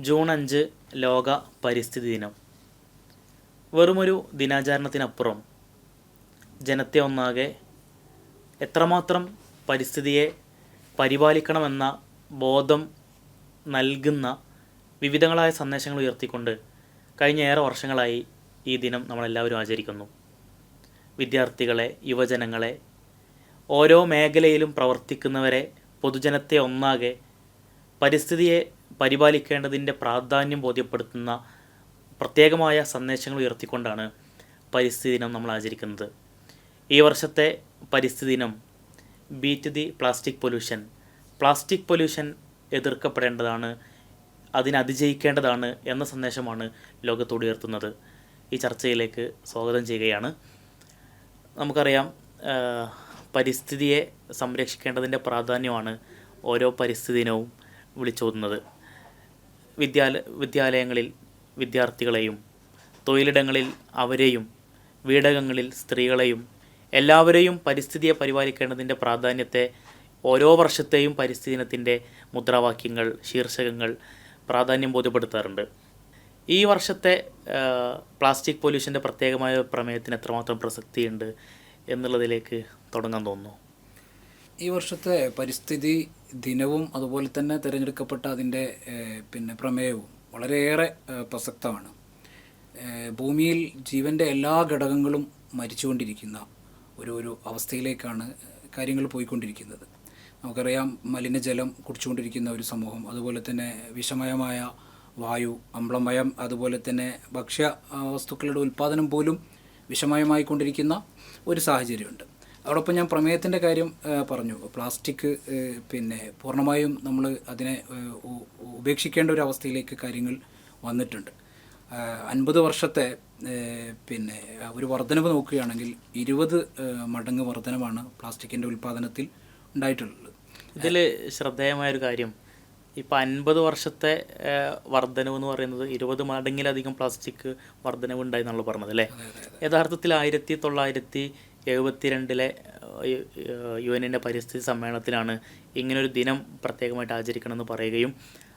June അഞ്ച് ലോക പരിസ്ഥിതി ദിനം. വെറുമൊരു ദിനാചരണത്തിനപ്പുറം ജനത്തെ ഒന്നാകെ എത്രമാത്രം പരിസ്ഥിതിയെ പരിപാലിക്കണമെന്ന ബോധം നൽകുന്ന വിവിധങ്ങളായ സന്ദേശങ്ങൾ ഉയർത്തിക്കൊണ്ട് കഴിഞ്ഞ ഏറെ വർഷങ്ങളായി ഈ ദിനം നമ്മളെല്ലാവരും ആചരിക്കുന്നു. വിദ്യാർത്ഥികളെ യുവജനങ്ങളെ ഓരോ മേഖലയിലും പ്രവർത്തിക്കുന്നവരെ പൊതുജനത്തെ ഒന്നാകെ പരിസ്ഥിതിയെ പരിപാലിക്കേണ്ടതിന്റെ പ്രാധാന്യം ബോധ്യപ്പെടുത്തുന്ന പ്രത്യേകമായ സന്ദേശങ്ങൾ ഉയർത്തിക്കൊണ്ടാണ് പരിസ്ഥിതി ദിനം നമ്മൾ ആചരിക്കുന്നത്. ഈ വർഷത്തെ പരിസ്ഥിതി ദിനം beat the plastic pollution. Plastic pollution എതിർക്കപ്പെടേണ്ടതാണ് അതിനെ അതിജയിക്കേണ്ടതാണ് എന്ന സന്ദേശമാണ് ലോകത്തോട് ഉയർത്തുന്നത്. ഈ ചർച്ചയിലേക്ക് സ്വാഗതം ചെയ്യുകയാണ്. നമുക്കറിയാം പരിസ്ഥിതിയെ സംരക്ഷിക്കേണ്ടതിന്റെ പ്രാധാന്യമാണ് ഓരോ പരിസ്ഥിതി ദിനവും വിളിച്ചോതുന്നത്. വിദ്യാല വിദ്യാലയങ്ങളിൽ വിദ്യാർത്ഥികളെയും തൊഴിലിടങ്ങളിൽ അവരെയും വീടകങ്ങളിൽ സ്ത്രീകളെയും എല്ലാവരെയും പരിസ്ഥിതിയെ പരിപാലിക്കേണ്ടതിന്റെ പ്രാധാന്യത്തെ ഓരോ വർഷത്തെയും പരിസ്ഥിതി ദിനത്തിന്റെ മുദ്രാവാക്യങ്ങൾ ശീർഷകങ്ങൾ പ്രാധാന്യം ബോധ്യപ്പെടുത്താറുണ്ട്. ഈ വർഷത്തെ പ്ലാസ്റ്റിക് പൊല്യൂഷന്റെ പ്രത്യേകമായ പ്രമേയത്തിന് എത്രമാത്രം പ്രസക്തിയുണ്ട് എന്നുള്ളതിലേക്ക് തുടങ്ങാൻ തോന്നുന്നു. ഈ വർഷത്തെ പരിസ്ഥിതി ദിനവും അതുപോലെ തന്നെ തിരഞ്ഞെടുക്കപ്പെട്ട അതിന്റെ പിന്നെ പ്രമേയവും വളരെയേറെ പ്രസക്തമാണ്. ഭൂമിയിൽ ജീവന്റെ എല്ലാ ഘടകങ്ങളും മരിച്ചുകൊണ്ടിരിക്കുന്ന ഒരു ഒരു അവസ്ഥയിലേക്കാണ് കാര്യങ്ങൾ പോയിക്കൊണ്ടിരിക്കുന്നത്. നമുക്കറിയാം മലിനജലം കുടിച്ചുകൊണ്ടിരിക്കുന്ന ഒരു സമൂഹം അതുപോലെ തന്നെ വിഷമയമായ വായു അമ്ലമയം അതുപോലെ തന്നെ ഭക്ഷ്യ വസ്തുക്കളുടെ ഉൽപ്പാദനം പോലും വിഷമയമായിക്കൊണ്ടിരിക്കുന്ന ഒരു സാഹചര്യമുണ്ട്. അതോടൊപ്പം ഞാൻ പ്രമേയത്തിന്റെ കാര്യം പറഞ്ഞു. പ്ലാസ്റ്റിക് പിന്നെ പൂർണമായും നമ്മൾ അതിനെ ഉപേക്ഷിക്കേണ്ട ഒരു അവസ്ഥയിലേക്ക് കാര്യങ്ങൾ വന്നിട്ടുണ്ട്. അൻപത് വർഷത്തെ പിന്നെ ഒരു വർധനവ് നോക്കുകയാണെങ്കിൽ ഇരുപത് മടങ്ങ് വർധനമാണ് പ്ലാസ്റ്റിക്കിന്റെ ഉൽപ്പാദനത്തിൽ ഉണ്ടായിട്ടുള്ളത്. ഇതിൽ ശ്രദ്ധേയമായൊരു കാര്യം ഇപ്പം അൻപത് വർഷത്തെ വർധനവ് എന്ന് പറയുന്നത് ഇരുപത് മടങ്ങിലധികം പ്ലാസ്റ്റിക് വർധനവ് ഉണ്ടായി എന്നാണ് പറഞ്ഞത് അല്ലേ? യഥാർത്ഥത്തിൽ ആയിരത്തി തൊള്ളായിരത്തി എഴുപത്തി രണ്ടിലെ യു എന്നിന്റെ പരിസ്ഥിതി സമ്മേളനത്തിലാണ് ഇങ്ങനൊരു ദിനം പ്രത്യേകമായിട്ട് ആചരിക്കണമെന്ന് പറയുകയും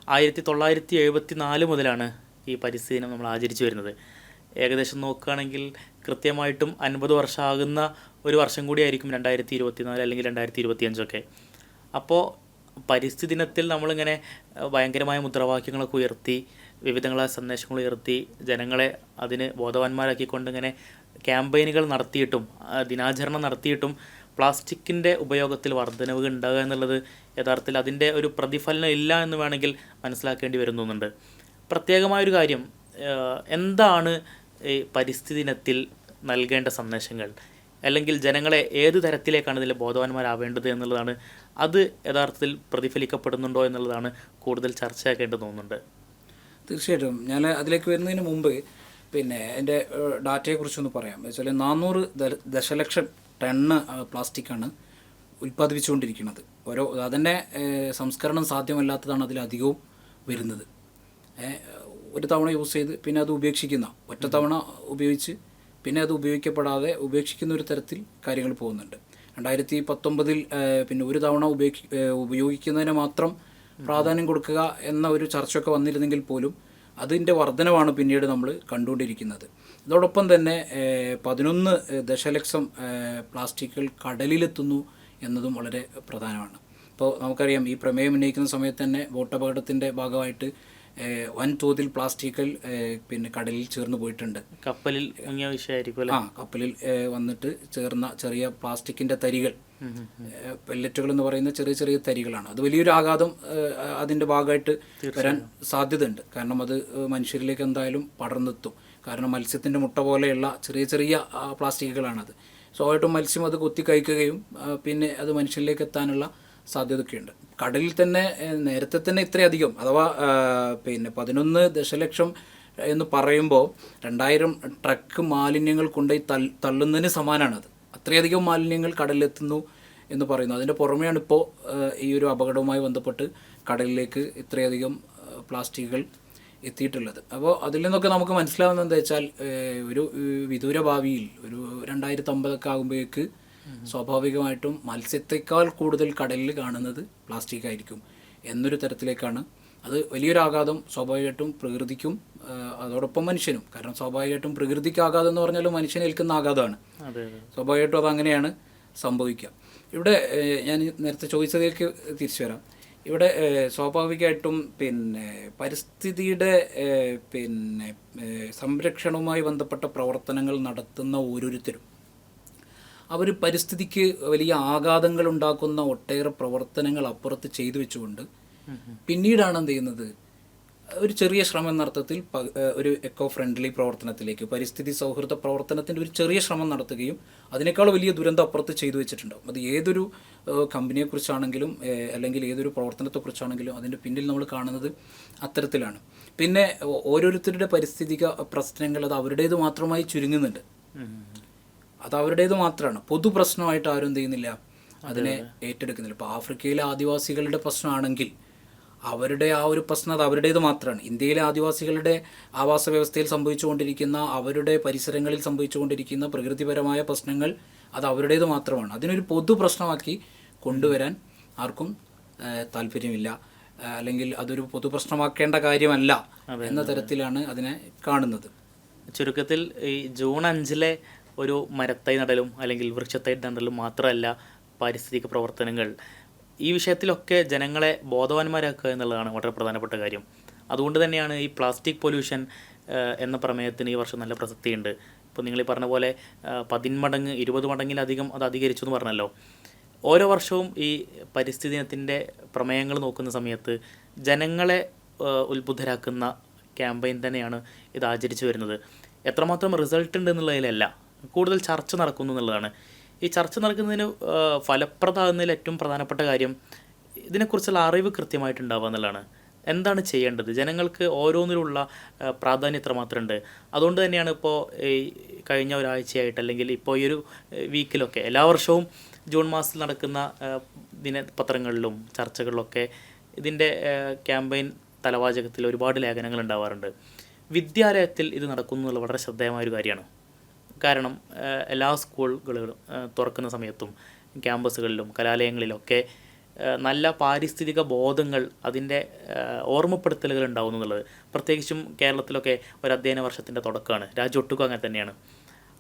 ആയിരത്തി തൊള്ളായിരത്തി എഴുപത്തി നാല് മുതലാണ് ഈ പരിസ്ഥിതി ദിനം നമ്മൾ ആചരിച്ചു വരുന്നത്. ഏകദേശം നോക്കുകയാണെങ്കിൽ കൃത്യമായിട്ടും അൻപത് വർഷമാകുന്ന ഒരു വർഷം കൂടിയായിരിക്കും രണ്ടായിരത്തി ഇരുപത്തി നാല് അല്ലെങ്കിൽ രണ്ടായിരത്തി ഇരുപത്തി അഞ്ചൊക്കെ അപ്പോൾ പരിസ്ഥിതി ദിനത്തിൽ നമ്മളിങ്ങനെ ഭയങ്കരമായ മുദ്രാവാക്യങ്ങളൊക്കെ ഉയർത്തി വിവിധങ്ങളായ സന്ദേശങ്ങൾ ഉയർത്തി ജനങ്ങളെ അതിന് ബോധവാന്മാരാക്കിക്കൊണ്ട് ഇങ്ങനെ ക്യാമ്പയിനുകൾ നടത്തിയിട്ടും ദിനാചരണം നടത്തിയിട്ടും പ്ലാസ്റ്റിക്കിന്റെ ഉപയോഗത്തിൽ വർധനവ് ഉണ്ടാകുക എന്നുള്ളത് യഥാർത്ഥത്തിൽ അതിന്റെ ഒരു പ്രതിഫലനം ഇല്ല എന്ന് വേണമെങ്കിൽ മനസ്സിലാക്കേണ്ടി വരുന്നുണ്ട്. പ്രത്യേകമായൊരു കാര്യം എന്താണ് ഈ പരിസ്ഥിതി ദിനത്തിൽ നൽകേണ്ട സന്ദേശങ്ങൾ? അല്ലെങ്കിൽ ജനങ്ങളെ ഏത് തരത്തിലേക്കാണ് ഇതിൽ ബോധവാന്മാരാവേണ്ടത് എന്നുള്ളതാണ് അത് യഥാർത്ഥത്തിൽ പ്രതിഫലിക്കപ്പെടുന്നുണ്ടോ എന്നുള്ളതാണ് കൂടുതൽ ചർച്ചയാക്കേണ്ടത് തോന്നുന്നുണ്ട്. തീർച്ചയായിട്ടും. ഞാൻ അതിലേക്ക് വരുന്നതിന് മുമ്പ് പിന്നെ എന്റെ ഡാറ്റയെക്കുറിച്ചൊന്ന് പറയാം. വെച്ചാൽ നാനൂറ് ദശലക്ഷം ടണ്ണ് പ്ലാസ്റ്റിക്കാണ് ഉൽപ്പാദിപ്പിച്ചുകൊണ്ടിരിക്കുന്നത്. ഓരോ അതിന്റെ സംസ്കരണം സാധ്യമല്ലാത്തതാണ് അതിലധികവും വരുന്നത്. ഒരു തവണ യൂസ് ചെയ്ത് പിന്നെ അത് ഉപേക്ഷിക്കുന്ന ഒറ്റ തവണ ഉപയോഗിച്ച് പിന്നെ അത് ഉപയോഗിക്കപ്പെടാതെ ഉപേക്ഷിക്കുന്ന ഒരു തരത്തിൽ കാര്യങ്ങൾ പോകുന്നുണ്ട്. രണ്ടായിരത്തി പത്തൊമ്പതിൽ പിന്നെ ഒരു തവണ ഉപയോഗി ഉപയോഗിക്കുന്നതിന് മാത്രം പ്രാധാന്യം കൊടുക്കുക എന്ന ഒരു ചർച്ചയൊക്കെ വന്നിരുന്നെങ്കിൽ പോലും അതിന്റെ വർധനവാണ് പിന്നീട് നമ്മൾ കണ്ടുകൊണ്ടിരിക്കുന്നത്. ഇതോടൊപ്പം തന്നെ പതിനൊന്ന് ദശലക്ഷം പ്ലാസ്റ്റിക്കുകൾ കടലിലെത്തുന്നു എന്നതും വളരെ പ്രധാനമാണ്. ഇപ്പോൾ നമുക്കറിയാം ഈ പ്രമേയം ഉന്നയിക്കുന്ന സമയത്ത് തന്നെ ബോട്ടപകടത്തിന്റെ ഭാഗമായിട്ട് വൻ വൻതോതിൽ പ്ലാസ്റ്റിക്കൽ പിന്നെ കടലിൽ ചേർന്ന് പോയിട്ടുണ്ട്. കപ്പലിൽ ആ കപ്പലിൽ വന്നിട്ട് ചേർന്ന ചെറിയ പ്ലാസ്റ്റിക്കിന്റെ തരികൾ പെല്ലറ്റുകൾ എന്ന് പറയുന്ന ചെറിയ ചെറിയ തരികളാണ്. അത് വലിയൊരു ആഘാതം അതിന്റെ ഭാഗമായിട്ട് വരാൻ സാധ്യതയുണ്ട്. കാരണം അത് മനുഷ്യരിലേക്ക് എന്തായാലും പടർന്നെത്തും. കാരണം മത്സ്യത്തിന്റെ മുട്ട പോലെയുള്ള ചെറിയ ചെറിയ പ്ലാസ്റ്റിക്കുകളാണത്. സ്വാഭാവികമായിട്ടും മത്സ്യം അത് കൊത്തി കഴിക്കുകയും പിന്നെ അത് മനുഷ്യരിലേക്ക് എത്താനുള്ള സാധ്യതയൊക്കെയുണ്ട്. കടലിൽ തന്നെ നേരത്തെ തന്നെ ഇത്രയധികം അഥവാ പിന്നെ പതിനൊന്ന് ദശലക്ഷം എന്ന് പറയുമ്പോൾ രണ്ടായിരം ട്രക്ക് മാലിന്യങ്ങൾ കൊണ്ടുപോയി തള്ളുന്നതിന് സമാനമാണത് അത്രയധികം മാലിന്യങ്ങൾ കടലിലെത്തുന്നു എന്ന് പറയുന്നു. അതിന്റെ പുറമെയാണ് ഇപ്പോൾ ഈ ഒരു അപകടവുമായി ബന്ധപ്പെട്ട് കടലിലേക്ക് ഇത്രയധികം പ്ലാസ്റ്റിക്കുകൾ എത്തിയിട്ടുള്ളത്. അപ്പോൾ അതിൽ നിന്നൊക്കെ നമുക്ക് മനസ്സിലാവുന്നത് എന്താ വെച്ചാൽ ഒരു വിദൂര ഭാവിയിൽ ഒരു രണ്ടായിരത്തി അമ്പതൊക്കെ ആകുമ്പോഴേക്ക് സ്വാഭാവികമായിട്ടും മത്സ്യത്തെക്കാൾ കൂടുതൽ കടലിൽ കാണുന്നത് പ്ലാസ്റ്റിക് ആയിരിക്കും എന്നൊരു തരത്തിലേക്കാണ് അത് വലിയൊരു ആഘാതം സ്വാഭാവികമായിട്ടും പ്രകൃതിക്കും അതോടൊപ്പം മനുഷ്യനും. കാരണം സ്വാഭാവികമായിട്ടും പ്രകൃതിക്ക് ആഘാതം എന്ന് പറഞ്ഞാലും മനുഷ്യന് ഏൽക്കുന്ന ആഘാതമാണ്. സ്വാഭാവികമായിട്ടും അതങ്ങനെയാണ് സംഭവിക്കുക. ഇവിടെ ഞാൻ നേരത്തെ ചോദിച്ചതിലേക്ക് തിരിച്ചു വരാം. ഇവിടെ സ്വാഭാവികമായിട്ടും പിന്നെ പരിസ്ഥിതിയുടെ പിന്നെ സംരക്ഷണവുമായി ബന്ധപ്പെട്ട പ്രവർത്തനങ്ങൾ നടത്തുന്ന ഓരോരുത്തരും അവർ പരിസ്ഥിതിക്ക് വലിയ ആഘാതങ്ങൾ ഉണ്ടാക്കുന്ന ഒട്ടേറെ പ്രവർത്തനങ്ങൾ അപ്പുറത്ത് ചെയ്തു വെച്ചുകൊണ്ട് പിന്നീടാണ് എന്ത് ചെയ്യുന്നത് ഒരു ചെറിയ ശ്രമം എന്ന അർത്ഥത്തിൽ ഒരു എക്കോ ഫ്രണ്ട്ലി പ്രവർത്തനത്തിലേക്ക് പരിസ്ഥിതി സൗഹൃദ പ്രവർത്തനത്തിന്റെ ഒരു ചെറിയ ശ്രമം നടത്തുകയും അതിനേക്കാൾ വലിയ ദുരന്തം അപ്പുറത്ത് ചെയ്തു വെച്ചിട്ടുണ്ടാവും. അത് ഏതൊരു കമ്പനിയെക്കുറിച്ചാണെങ്കിലും അല്ലെങ്കിൽ ഏതൊരു പ്രവർത്തനത്തെക്കുറിച്ചാണെങ്കിലും അതിന്റെ പിന്നിൽ നമ്മൾ കാണുന്നത് അത്തരത്തിലാണ്. പിന്നെ ഓരോരുത്തരുടെ പരിസ്ഥിതിക പ്രശ്നങ്ങൾ അത് അവരുടേത് മാത്രമായി ചുരുങ്ങുന്നുണ്ട്. അത് അവരുടേത് മാത്രമാണ് പൊതു പ്രശ്നമായിട്ട് ആരും എന്ത് ചെയ്യുന്നില്ല അതിനെ ഏറ്റെടുക്കുന്നില്ല. ഇപ്പോൾ ആഫ്രിക്കയിലെ ആദിവാസികളുടെ പ്രശ്നമാണെങ്കിൽ അവരുടെ ആ ഒരു പ്രശ്നം അത് അവരുടേത് മാത്രമാണ്. ഇന്ത്യയിലെ ആദിവാസികളുടെ ആവാസ വ്യവസ്ഥയിൽ സംഭവിച്ചുകൊണ്ടിരിക്കുന്ന അവരുടെ പരിസരങ്ങളിൽ സംഭവിച്ചുകൊണ്ടിരിക്കുന്ന പ്രകൃതിപരമായ പ്രശ്നങ്ങൾ അത് അവരുടേത് മാത്രമാണ്. അതിനൊരു പൊതു പ്രശ്നമാക്കി കൊണ്ടുവരാൻ ആർക്കും താല്പര്യമില്ല. അല്ലെങ്കിൽ അതൊരു പൊതു പ്രശ്നമാക്കേണ്ട കാര്യമല്ല എന്ന തരത്തിലാണ് അതിനെ കാണുന്നത്. ചുരുക്കത്തിൽ ഈ ജൂൺ അഞ്ചിലെ ഒരു മരത്തൈ നടലും അല്ലെങ്കിൽ വൃക്ഷത്തൈ നടലും മാത്രമല്ല പാരിസ്ഥിതിക പ്രവർത്തനങ്ങൾ. ഈ വിഷയത്തിലൊക്കെ ജനങ്ങളെ ബോധവാന്മാരാക്കുക എന്നുള്ളതാണ് വളരെ പ്രധാനപ്പെട്ട കാര്യം. അതുകൊണ്ട് തന്നെയാണ് ഈ പ്ലാസ്റ്റിക് പൊല്യൂഷൻ എന്ന പ്രമേയത്തിന് ഈ വർഷം നല്ല പ്രസക്തിയുണ്ട്. ഇപ്പോൾ നിങ്ങൾ ഈ പറഞ്ഞ പോലെ പതിന്മടങ്ങ് ഇരുപത് മടങ്ങിലധികം അത് അധികരിച്ചു എന്ന് പറഞ്ഞല്ലോ. ഓരോ വർഷവും ഈ പരിസ്ഥിതി ദിനത്തിന്റെ പ്രമേയങ്ങൾ നോക്കുന്ന സമയത്ത് ജനങ്ങളെ ഉത്ബുദ്ധരാക്കുന്ന ക്യാമ്പയിൻ തന്നെയാണ് ഇത് ആചരിച്ചു വരുന്നത്. എത്രമാത്രം റിസൾട്ട് ഉണ്ട് എന്നുള്ളതിലല്ല കൂടുതൽ ചർച്ച നടക്കുന്നു എന്നുള്ളതാണ്. ഈ ചർച്ച നടക്കുന്നതിന് ഫലപ്രദമാകുന്നതിൽ ഏറ്റവും പ്രധാനപ്പെട്ട കാര്യം ഇതിനെക്കുറിച്ചുള്ള അറിവ് കൃത്യമായിട്ടുണ്ടാവുക എന്നുള്ളതാണ്. എന്താണ് ചെയ്യേണ്ടത്? ജനങ്ങൾക്ക് ഓരോന്നിലുള്ള പ്രാധാന്യം എത്രമാത്രമുണ്ട് അതുകൊണ്ട് തന്നെയാണ് ഇപ്പോൾ ഈ കഴിഞ്ഞ ഒരാഴ്ചയായിട്ട് അല്ലെങ്കിൽ ഇപ്പോൾ ഈ ഒരു വീക്കിലൊക്കെ എല്ലാ വർഷവും ജൂൺ മാസത്തിൽ നടക്കുന്ന ദിനപത്രങ്ങളിലും ചർച്ചകളിലൊക്കെ ഇതിന്റെ ക്യാമ്പയിൻ തലവാചകത്തിൽ ഒരുപാട് ലേഖനങ്ങൾ ഉണ്ടാവാറുണ്ട്. വിദ്യാലയത്തിൽ ഇത് നടക്കുന്നു എന്നുള്ള വളരെ ശ്രദ്ധേയമായ ഒരു കാര്യമാണ്. കാരണം എല്ലാ സ്കൂളുകളും തുറക്കുന്ന സമയത്തും ക്യാമ്പസുകളിലും കലാലയങ്ങളിലൊക്കെ നല്ല പാരിസ്ഥിതിക ബോധങ്ങൾ അതിന്റെ ഓർമ്മപ്പെടുത്തലുകൾ ഉണ്ടാവും എന്നുള്ളത്. പ്രത്യേകിച്ചും കേരളത്തിലൊക്കെ ഒരു അധ്യയന വർഷത്തിന്റെ തുടക്കമാണ്. രാജ്യമൊട്ടുക്കും അങ്ങനെ തന്നെയാണ്.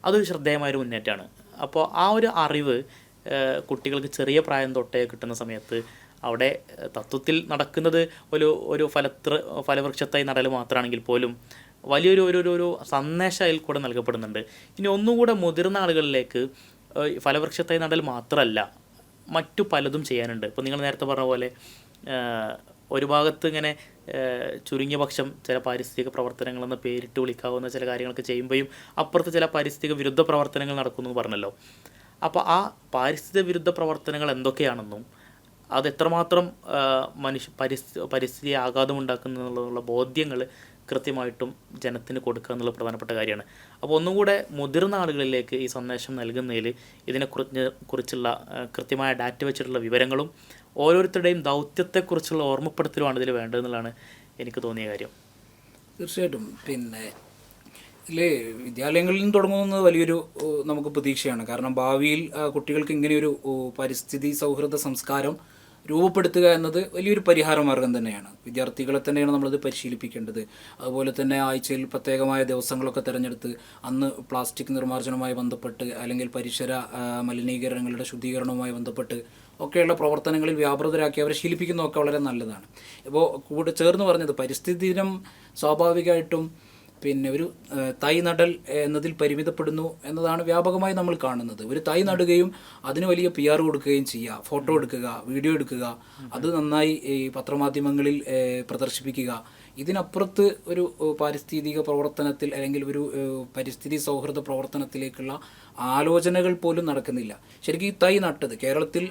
അതൊരു ശ്രദ്ധേയമായൊരു മുന്നേറ്റമാണ്. അപ്പോൾ ആ ഒരു അറിവ് കുട്ടികൾക്ക് ചെറിയ പ്രായം തൊട്ടേ കിട്ടുന്ന സമയത്ത് അവിടെ തത്വത്തിൽ നടക്കുന്നത് ഒരു ഒരു ഫലത്ര ഫലവൃക്ഷത്തായി നടൽ മാത്രമാണെങ്കിൽ പോലും വലിയൊരു ഒരു ഒരു സന്ദേശം അതിൽ കൂടെ നൽകപ്പെടുന്നുണ്ട്. ഇനി ഒന്നുകൂടെ മുതിർന്ന ആളുകളിലേക്ക് ഫലവൃക്ഷത്തെ നടൽ മാത്രമല്ല മറ്റു പലതും ചെയ്യാനുണ്ട്. ഇപ്പോൾ നിങ്ങൾ നേരത്തെ പറഞ്ഞ പോലെ ഒരു ഭാഗത്ത് ഇങ്ങനെ ചുരുങ്ങിയ പക്ഷം ചില പാരിസ്ഥിതിക പ്രവർത്തനങ്ങളെന്ന് പേരിട്ട് വിളിക്കാവുന്ന ചില കാര്യങ്ങളൊക്കെ ചെയ്യുമ്പോഴും അപ്പുറത്ത് ചില പാരിസ്ഥിതിക വിരുദ്ധ പ്രവർത്തനങ്ങൾ നടക്കുന്നു എന്ന് പറഞ്ഞല്ലോ. അപ്പോൾ ആ പാരിസ്ഥിതിക വിരുദ്ധ പ്രവർത്തനങ്ങൾ എന്തൊക്കെയാണെന്നും അത് എത്രമാത്രം മനുഷ്യ പരിസ്ഥിതി പരിസ്ഥിതി ആഘാതം എന്നുള്ള ബോധ്യങ്ങൾ കൃത്യമായിട്ടും ജനത്തിന് കൊടുക്കുക എന്നുള്ള പ്രധാനപ്പെട്ട കാര്യമാണ്. അപ്പോൾ ഒന്നും കൂടെ മുതിർന്ന ആളുകളിലേക്ക് ഈ സന്ദേശം നൽകുന്നതിൽ ഇതിനെക്കുറിച്ച് കുറിച്ചുള്ള കൃത്യമായ ഡാറ്റ വെച്ചിട്ടുള്ള വിവരങ്ങളും ഓരോരുത്തരുടെയും ദൗത്യത്തെക്കുറിച്ചുള്ള ഓർമ്മപ്പെടുത്തലുമാണ് ഇതിൽ വേണ്ടതെന്നുള്ളതാണ് എനിക്ക് തോന്നിയ കാര്യം. തീർച്ചയായിട്ടും. പിന്നെ ഇതിൽ വിദ്യാലയങ്ങളിൽ നിന്ന് തുടങ്ങുന്നത് വലിയൊരു നമുക്ക് പ്രതീക്ഷയാണ്. കാരണം ഭാവിയിൽ കുട്ടികൾക്ക് ഇങ്ങനെയൊരു പരിസ്ഥിതി സൗഹൃദ സംസ്കാരം രൂപപ്പെടുത്തുക എന്നത് വലിയൊരു പരിഹാര മാർഗം തന്നെയാണ്. വിദ്യാർത്ഥികളെ തന്നെയാണ് നമ്മളത് പരിശീലിപ്പിക്കേണ്ടത്. അതുപോലെ തന്നെ ആഴ്ചയിൽ പ്രത്യേകമായ ദിവസങ്ങളൊക്കെ തിരഞ്ഞെടുത്ത് അന്ന് പ്ലാസ്റ്റിക് നിർമ്മാർജനവുമായി ബന്ധപ്പെട്ട് അല്ലെങ്കിൽ പരിസര മലിനീകരണങ്ങളുടെ ശുദ്ധീകരണവുമായി ബന്ധപ്പെട്ട് ഒക്കെയുള്ള പ്രവർത്തനങ്ങളിൽ വ്യാപൃതരാക്കി അവരെ ശീലിപ്പിക്കുന്നതൊക്കെ വളരെ നല്ലതാണ്. ഇപ്പോൾ കൂടെ ചേർന്ന് പറഞ്ഞത് പരിസ്ഥിതി ദിനം സ്വാഭാവികമായിട്ടും പിന്നെ ഒരു തൈ നടൽ എന്നതിൽ പരിമിതപ്പെടുന്നു എന്നതാണ് വ്യാപകമായി നമ്മൾ കാണുന്നത്. ഒരു തൈ നടുകയും അതിന് വലിയ പി ആർ കൊടുക്കുകയും ചെയ്യുക. ഫോട്ടോ എടുക്കുക വീഡിയോ എടുക്കുക. അത് നന്നായി ഈ പത്രമാധ്യമങ്ങളിൽ പ്രദർശിപ്പിക്കുക. ഇതിനപ്പുറത്ത് ഒരു പാരിസ്ഥിതിക പ്രവർത്തനത്തിൽ അല്ലെങ്കിൽ ഒരു പരിസ്ഥിതി സൗഹൃദ പ്രവർത്തനത്തിലേക്കുള്ള ആലോചനകൾ പോലും നടക്കുന്നില്ല. ശരിക്കും ഈ തൈ നട്ടത് കേരളത്തിൽ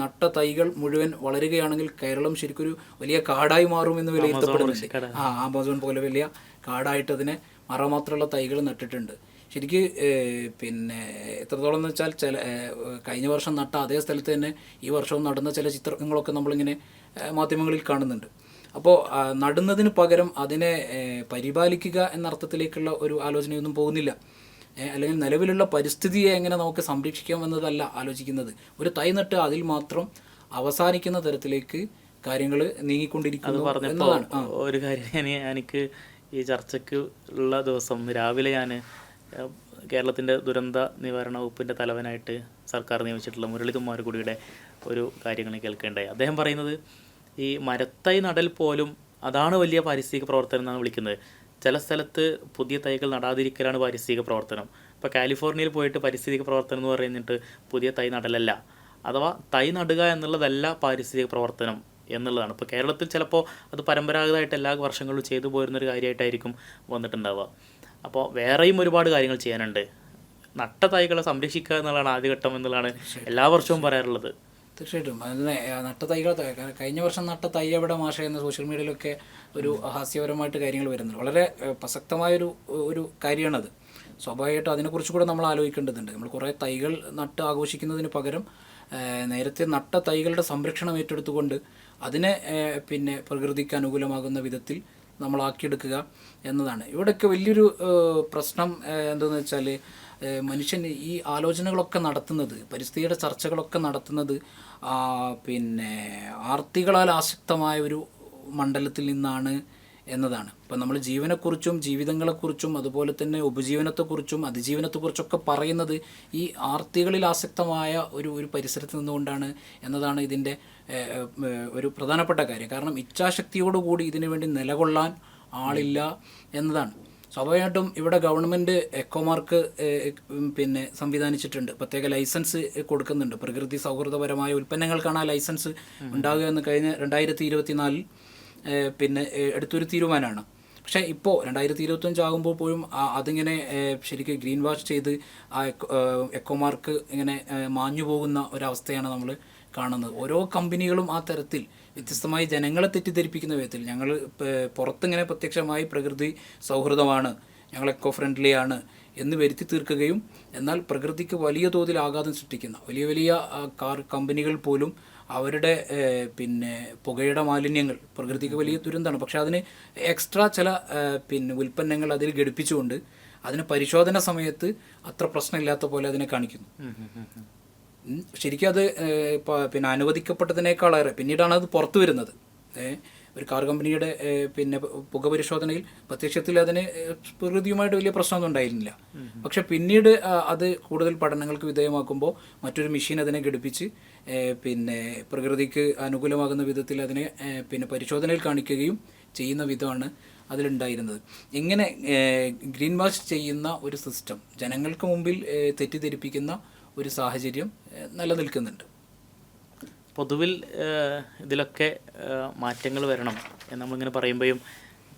നട്ട തൈകൾ മുഴുവൻ വളരുകയാണെങ്കിൽ കേരളം ശരിക്കും ഒരു വലിയ കാടായി മാറും എന്ന് വിലയിരുത്തപ്പെടുന്നുണ്ട്. ആ ആമസോൺ പോലെ വലിയ കാടായിട്ട് അതിനെ മറമാത്രമുള്ള തൈകൾ നട്ടിട്ടുണ്ട്. ശരിക്ക് പിന്നെ എത്രത്തോളം എന്ന് വെച്ചാൽ ചില കഴിഞ്ഞ വർഷം നട്ട അതേ സ്ഥലത്ത് തന്നെ ഈ വർഷവും നടന്ന ചില ചിത്രങ്ങളൊക്കെ നമ്മളിങ്ങനെ മാധ്യമങ്ങളിൽ കാണുന്നുണ്ട്. അപ്പോൾ നടുന്നതിന് പകരം അതിനെ പരിപാലിക്കുക എന്ന അർത്ഥത്തിലേക്കുള്ള ഒരു ആലോചനയൊന്നും പോകുന്നില്ല. അല്ലെങ്കിൽ നിലവിലുള്ള പരിസ്ഥിതിയെ എങ്ങനെ നമുക്ക് സംരക്ഷിക്കാം എന്നതല്ല ആലോചിക്കുന്നത്. ഒരു തൈ നട്ട് അതിൽ മാത്രം അവസാനിക്കുന്ന തരത്തിലേക്ക് കാര്യങ്ങൾ നീങ്ങിക്കൊണ്ടിരിക്കുന്നു പറഞ്ഞപ്പോൾ എന്നതാണ്. ഒരു കാര്യം ഞാൻ എനിക്ക് ഈ ചർച്ചയ്ക്ക് ഉള്ള ദിവസം രാവിലെ ഞാൻ കേരളത്തിന്റെ ദുരന്ത നിവാരണ വകുപ്പിന്റെ തലവനായിട്ട് സർക്കാർ നിയമിച്ചിട്ടുള്ള മുരളികുമാർ കുടിയുടെ ഒരു കാര്യങ്ങൾ കേൾക്കേണ്ടായി അദ്ദേഹം പറയുന്നത് ഈ മരത്തൈ നടൽ പോലും അതാണ് വലിയ പാരിസ്ഥിതിക പ്രവർത്തനം എന്നാണ് വിളിക്കുന്നത്. ചില സ്ഥലത്ത് പുതിയ തൈകൾ നടാതിരിക്കലാണ് പാരിസ്ഥിതിക പ്രവർത്തനം. ഇപ്പോൾ കാലിഫോർണിയയിൽ പോയിട്ട് പാരിസ്ഥിതിക പ്രവർത്തനം എന്ന് പറയുന്നിട്ട് പുതിയ തൈ നടലല്ല. അഥവാ തൈ നടുക എന്നുള്ളതല്ല പാരിസ്ഥിതിക പ്രവർത്തനം. എന്നുള്ളതാണ്. ഇപ്പോൾ കേരളത്തിൽ ചിലപ്പോൾ അത് പരമ്പരാഗതമായിട്ട് എല്ലാ വർഷങ്ങളിലും ചെയ്തു പോരുന്നൊരു കാര്യമായിട്ടായിരിക്കും വന്നിട്ടുണ്ടാവുക. അപ്പോൾ വേറെയും ഒരുപാട് കാര്യങ്ങൾ ചെയ്യാനുണ്ട്. നട്ട തൈകളെ സംരക്ഷിക്കുക എന്നുള്ളതാണ് ആദ്യഘട്ടം എന്നുള്ളതാണ് എല്ലാ വർഷവും പറയാറുള്ളത്. തീർച്ചയായിട്ടും. അതിന് നട്ട തൈകൾ കഴിഞ്ഞ വർഷം നട്ട തൈ എവിടെ മാഷ എന്ന സോഷ്യൽ മീഡിയയിലൊക്കെ ഒരു ഹാസ്യപരമായിട്ട് കാര്യങ്ങൾ വരുന്നുണ്ട്. വളരെ പ്രസക്തമായൊരു ഒരു കാര്യമാണത്. സ്വാഭാവികമായിട്ടും അതിനെക്കുറിച്ച് കൂടെ നമ്മൾ ആലോചിക്കേണ്ടതുണ്ട്. നമ്മൾ കുറേ തൈകൾ നട്ട് ആഘോഷിക്കുന്നതിന് പകരം നേരത്തെ നട്ട തൈകളുടെ സംരക്ഷണം ഏറ്റെടുത്തുകൊണ്ട് അതിനെ പിന്നെ പ്രകൃതിക്ക് അനുകൂലമാകുന്ന വിധത്തിൽ നമ്മളാക്കിയെടുക്കുക എന്നതാണ്. ഇവിടെയൊക്കെ വലിയൊരു പ്രശ്നം എന്താണെന്ന് വെച്ചാൽ മനുഷ്യൻ ഈ ആലോചനകളൊക്കെ നടത്തുന്നത് പരിസ്ഥിതിയുടെ ചർച്ചകളൊക്കെ നടത്തുന്നത് പിന്നെ ആർത്തികളാൽ ആസക്തമായ ഒരു മണ്ഡലത്തിൽ നിന്നാണ് എന്നതാണ്. ഇപ്പം നമ്മൾ ജീവനെക്കുറിച്ചും ജീവിതങ്ങളെക്കുറിച്ചും അതുപോലെ തന്നെ ഉപജീവനത്തെക്കുറിച്ചും അതിജീവനത്തെക്കുറിച്ചൊക്കെ പറയുന്നത് ഈ ആർത്തികളിൽ ആസക്തമായ ഒരു ഒരു പരിസരത്ത് നിന്നുകൊണ്ടാണ് എന്നതാണ് ഇതിന്റെ ഒരു പ്രധാനപ്പെട്ട കാര്യം. കാരണം ഇച്ഛാശക്തിയോടുകൂടി ഇതിനു വേണ്ടി നിലകൊള്ളാൻ ആളില്ല എന്നതാണ്. സ്വാഭാവികമായിട്ടും ഇവിടെ ഗവൺമെന്റ് എക്കോമാർക്ക് പിന്നെ സംവിധാനിച്ചിട്ടുണ്ട്. പ്രത്യേക ലൈസൻസ് കൊടുക്കുന്നുണ്ട്. പ്രകൃതി സൗഹൃദപരമായ ഉൽപ്പന്നങ്ങൾക്കാണ് ആ ലൈസൻസ് ഉണ്ടാകുക എന്ന് കഴിഞ്ഞ രണ്ടായിരത്തി ഇരുപത്തിനാലിൽ പിന്നെ എടുത്തൊരു തീരുമാനമാണ്. പക്ഷേ ഇപ്പോൾ രണ്ടായിരത്തി ഇരുപത്തഞ്ച് ആകുമ്പോൾ പോലും അതിങ്ങനെ ശരിക്കും ഗ്രീൻ വാഷ് ചെയ്ത് ആ എക്കോമാർക്ക് ഇങ്ങനെ മാഞ്ഞു പോകുന്ന ഒരവസ്ഥയാണ് നമ്മൾ കാണുന്നത്. ഓരോ കമ്പനികളും ആ തരത്തിൽ വ്യത്യസ്തമായി ജനങ്ങളെ തെറ്റിദ്ധരിപ്പിക്കുന്ന വിധത്തിൽ ഞങ്ങൾ പുറത്തിങ്ങനെ പ്രത്യക്ഷമായി പ്രകൃതി സൗഹൃദമാണ് ഞങ്ങൾ എക്കോ ഫ്രണ്ട്ലി ആണ് എന്ന് വരുത്തി തീർക്കുകയും എന്നാൽ പ്രകൃതിക്ക് വലിയ തോതിൽ ആഘാതം സൃഷ്ടിക്കുന്ന വലിയ വലിയ കാർ കമ്പനികൾ പോലും അവരുടെ പിന്നെ പുകയുടെ മാലിന്യങ്ങൾ പ്രകൃതിക്ക് വലിയ ദുരന്തമാണ്. പക്ഷെ അതിന് എക്സ്ട്രാ ചില പിന്നെ ഉൽപ്പന്നങ്ങൾ അതിൽ ഘടിപ്പിച്ചുകൊണ്ട് അതിന് പരിശോധന സമയത്ത് അത്ര പ്രശ്നമില്ലാത്ത പോലെ അതിനെ കാണിക്കുന്നു. ശരിക്കും അത് പിന്നെ അനുവദിക്കപ്പെട്ടതിനേക്കാളേറെ പിന്നീടാണ് അത് പുറത്തു വരുന്നത്. ഏഹ്, ഒരു കാർ കമ്പനിയുടെ പിന്നെ പുക പരിശോധനയിൽ പ്രത്യക്ഷത്തിൽ അതിന് പ്രകൃതിയുമായിട്ട് വലിയ പ്രശ്നമൊന്നും ഉണ്ടായിരുന്നില്ല. പക്ഷെ പിന്നീട് അത് കൂടുതൽ പഠനങ്ങൾക്ക് വിധേയമാക്കുമ്പോൾ മറ്റൊരു മെഷീൻ അതിനെ ഘടിപ്പിച്ച് പിന്നെ പ്രകൃതിക്ക് അനുകൂലമാകുന്ന വിധത്തിൽ അതിനെ പിന്നെ പരിശോധനയിൽ കാണിക്കുകയും ചെയ്യുന്ന വിധമാണ് അതിലുണ്ടായിരുന്നത്. ഇങ്ങനെ ഗ്രീൻ വാഷ് ചെയ്യുന്ന ഒരു സിസ്റ്റം ജനങ്ങൾക്ക് മുമ്പിൽ തെറ്റിദ്ധരിപ്പിക്കുന്ന ഒരു സാഹചര്യം നിലനിൽക്കുന്നുണ്ട്. പൊതുവിൽ ഇതിലൊക്കെ മാറ്റങ്ങൾ വരണം എന്ന് നമ്മളിങ്ങനെ പറയുമ്പോഴും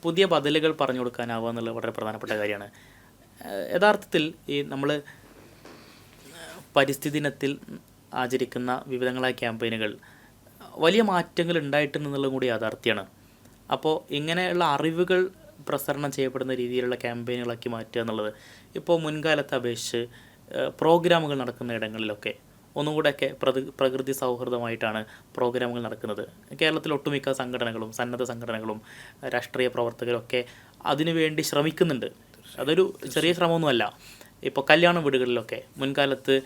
പുതിയ ബദലുകൾ പറഞ്ഞു കൊടുക്കാനാവുക എന്നുള്ളത് വളരെ പ്രധാനപ്പെട്ട കാര്യമാണ്. യഥാർത്ഥത്തിൽ ഈ നമ്മൾ പരിസ്ഥിതി ദിനത്തിൽ ആചരിക്കുന്ന വിവിധങ്ങളായ ക്യാമ്പയിനുകൾ വലിയ മാറ്റങ്ങൾ ഉണ്ടായിട്ടുണ്ടെന്നുള്ളതും കൂടി യാഥാർത്ഥ്യമാണ്. അപ്പോൾ ഇങ്ങനെയുള്ള അറിവുകൾ പ്രസരണം ചെയ്യപ്പെടുന്ന രീതിയിലുള്ള ക്യാമ്പയിനുകളാക്കി മാറ്റുക എന്നുള്ളത് ഇപ്പോൾ മുൻകാലത്തെ അപേക്ഷിച്ച് പ്രോഗ്രാമുകൾ നടക്കുന്ന ഇടങ്ങളിലൊക്കെ ഒന്നും കൂടെയൊക്കെ പ്രതി പ്രകൃതി സൗഹൃദമായിട്ടാണ് പ്രോഗ്രാമുകൾ നടക്കുന്നത്. കേരളത്തിൽ ഒട്ടുമിക്ക സംഘടനകളും സന്നദ്ധ സംഘടനകളും രാഷ്ട്രീയ പ്രവർത്തകരൊക്കെ അതിനുവേണ്ടി ശ്രമിക്കുന്നുണ്ട്. അതൊരു ചെറിയ ശ്രമമൊന്നുമല്ല. ഇപ്പോൾ കല്യാണ വീടുകളിലൊക്കെ മുൻകാലത്ത്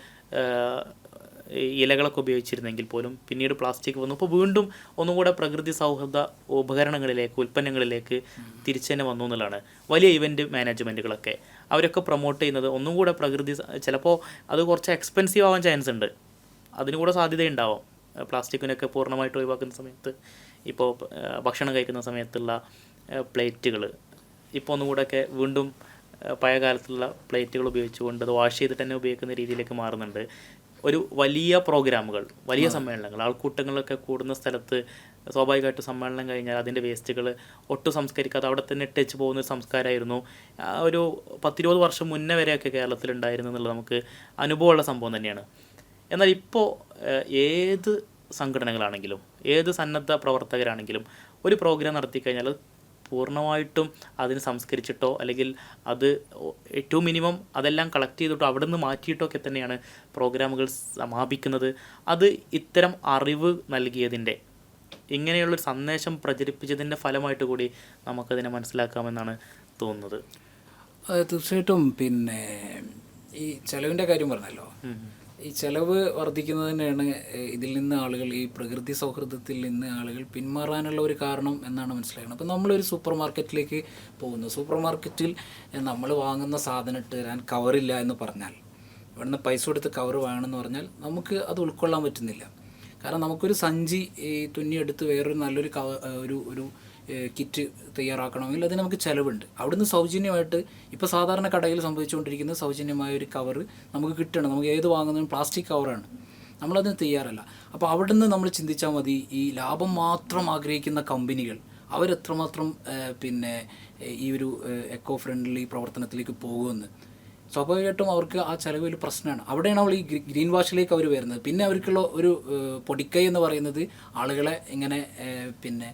ഇലകളൊക്കെ ഉപയോഗിച്ചിരുന്നെങ്കിൽ പോലും പിന്നീട് പ്ലാസ്റ്റിക് വന്നു. ഇപ്പോൾ വീണ്ടും ഒന്നും കൂടെ പ്രകൃതി സൗഹൃദ ഉപകരണങ്ങളിലേക്ക് ഉൽപ്പന്നങ്ങളിലേക്ക് തിരിച്ചു തന്നെ വന്നു എന്നുള്ളതാണ്. വലിയ ഇവന്റ് മാനേജ്മെന്റുകളൊക്കെ അവരൊക്കെ പ്രൊമോട്ട് ചെയ്യുന്നത്. ഒന്നും കൂടെ പ്രകൃതി ചിലപ്പോൾ അത് കുറച്ച് എക്സ്പെൻസീവ് ആവാൻ ചാൻസ് ഉണ്ട്. അതിന് കൂടെ സാധ്യതയുണ്ടാവും. പ്ലാസ്റ്റിക്കിനൊക്കെ പൂർണമായിട്ട് ഒഴിവാക്കുന്ന സമയത്ത് ഇപ്പോൾ ഭക്ഷണം കഴിക്കുന്ന സമയത്തുള്ള പ്ലേറ്റുകൾ ഇപ്പോൾ ഒന്നും കൂടെയൊക്കെ വീണ്ടും പഴയ കാലത്തുള്ള പ്ലേറ്റുകൾ ഉപയോഗിച്ചുകൊണ്ട് അത് വാഷ് ചെയ്തിട്ട് തന്നെ ഉപയോഗിക്കുന്ന രീതിയിലേക്ക് മാറുന്നുണ്ട്. ഒരു വലിയ പ്രോഗ്രാമുകൾ വലിയ സമ്മേളനങ്ങൾ ആൾക്കൂട്ടങ്ങളൊക്കെ കൂടുന്ന സ്ഥലത്ത് സ്വാഭാവികമായിട്ടും സമ്മേളനം കഴിഞ്ഞാൽ അതിന്റെ വേസ്റ്റുകൾ ഒട്ടും സംസ്കരിക്കാതെ അവിടെ തന്നെ ഇട്ടേച്ച് പോകുന്ന ഒരു സംസ്കാരമായിരുന്നു. ഒരു പത്തിരുപത് വർഷം മുന്നേ വരെയൊക്കെ കേരളത്തിലുണ്ടായിരുന്നു എന്നുള്ളത് നമുക്ക് അനുഭവമുള്ള സംഭവം തന്നെയാണ്. എന്നാൽ ഇപ്പോൾ ഏത് സംഘടനകളാണെങ്കിലും ഏത് സന്നദ്ധ പ്രവർത്തകരാണെങ്കിലും ഒരു പ്രോഗ്രാം നടത്തി കഴിഞ്ഞാൽ പൂർണമായിട്ടും അതിന് സംസ്കരിച്ചിട്ടോ അല്ലെങ്കിൽ അത് ഏറ്റവും മിനിമം അതെല്ലാം കളക്ട് ചെയ്തിട്ടോ അവിടെ നിന്ന് മാറ്റിയിട്ടോ ഒക്കെ തന്നെയാണ് പ്രോഗ്രാമുകൾ സമാപിക്കുന്നത്. അത് ഇത്തരം അറിവ് നൽകിയതിന്റെ ഇങ്ങനെയുള്ളൊരു സന്ദേശം പ്രചരിപ്പിച്ചതിന്റെ ഫലമായിട്ട് കൂടി നമുക്കതിനെ മനസ്സിലാക്കാമെന്നാണ് തോന്നുന്നത്. അത് തീർച്ചയായിട്ടും. പിന്നെ ഈ ചെലവിന്റെ കാര്യം പറഞ്ഞല്ലോ. ഈ ചെലവ് വർദ്ധിക്കുന്നതിനാണ് ഇതിൽ നിന്ന് ആളുകൾ ഈ പ്രകൃതി സൗഹൃദത്തിൽ നിന്ന് ആളുകൾ പിന്മാറാനുള്ള ഒരു കാരണം എന്നാണ് മനസ്സിലാക്കുന്നത് അപ്പം നമ്മളൊരു സൂപ്പർ മാർക്കറ്റിലേക്ക് പോകുന്നു. സൂപ്പർ മാർക്കറ്റിൽ നമ്മൾ വാങ്ങുന്ന സാധനം ഇട്ട് തരാൻ കവറില്ല എന്ന് പറഞ്ഞാൽ ഇവിടുന്ന് പൈസ കൊടുത്ത് കവർ വേണമെന്ന് പറഞ്ഞാൽ നമുക്ക് അത് ഉൾക്കൊള്ളാൻ പറ്റുന്നില്ല. കാരണം നമുക്കൊരു സഞ്ചി ഈ തുന്നിയെടുത്ത് വേറൊരു നല്ലൊരു കവ ഒരു ഒരു കിറ്റ് തയ്യാറാക്കണമെങ്കിൽ അതിന് നമുക്ക് ചിലവുണ്ട്. അവിടുന്ന് സൗജന്യമായിട്ട് ഇപ്പോൾ സാധാരണ കടയിൽ സംഭവിച്ചുകൊണ്ടിരിക്കുന്ന സൗജന്യമായ ഒരു കവർ നമുക്ക് കിട്ടണം. നമുക്ക് ഏത് വാങ്ങുന്നതും പ്ലാസ്റ്റിക് കവറാണ്. നമ്മളതിന് തയ്യാറല്ല. അപ്പോൾ അവിടുന്ന് നമ്മൾ ചിന്തിച്ചാൽ മതി ഈ ലാഭം മാത്രം ആഗ്രഹിക്കുന്ന കമ്പനികൾ അവരെത്രമാത്രം പിന്നെ ഈ ഒരു എക്കോ ഫ്രണ്ട്ലി പ്രവർത്തനത്തിലേക്ക് പോകുമെന്ന്. സ്വാഭാവികമായിട്ടും അവർക്ക് ആ ചിലവ് പ്രശ്നമാണ്. അവിടെയാണ് അവൾ ഈ ഗ്രീൻ വാഷിലേക്ക് അവർ വരുന്നത്. പിന്നെ അവർക്കുള്ള ഒരു പൊടിക്കൈ എന്ന് പറയുന്നത് ആളുകളെ ഇങ്ങനെ പിന്നെ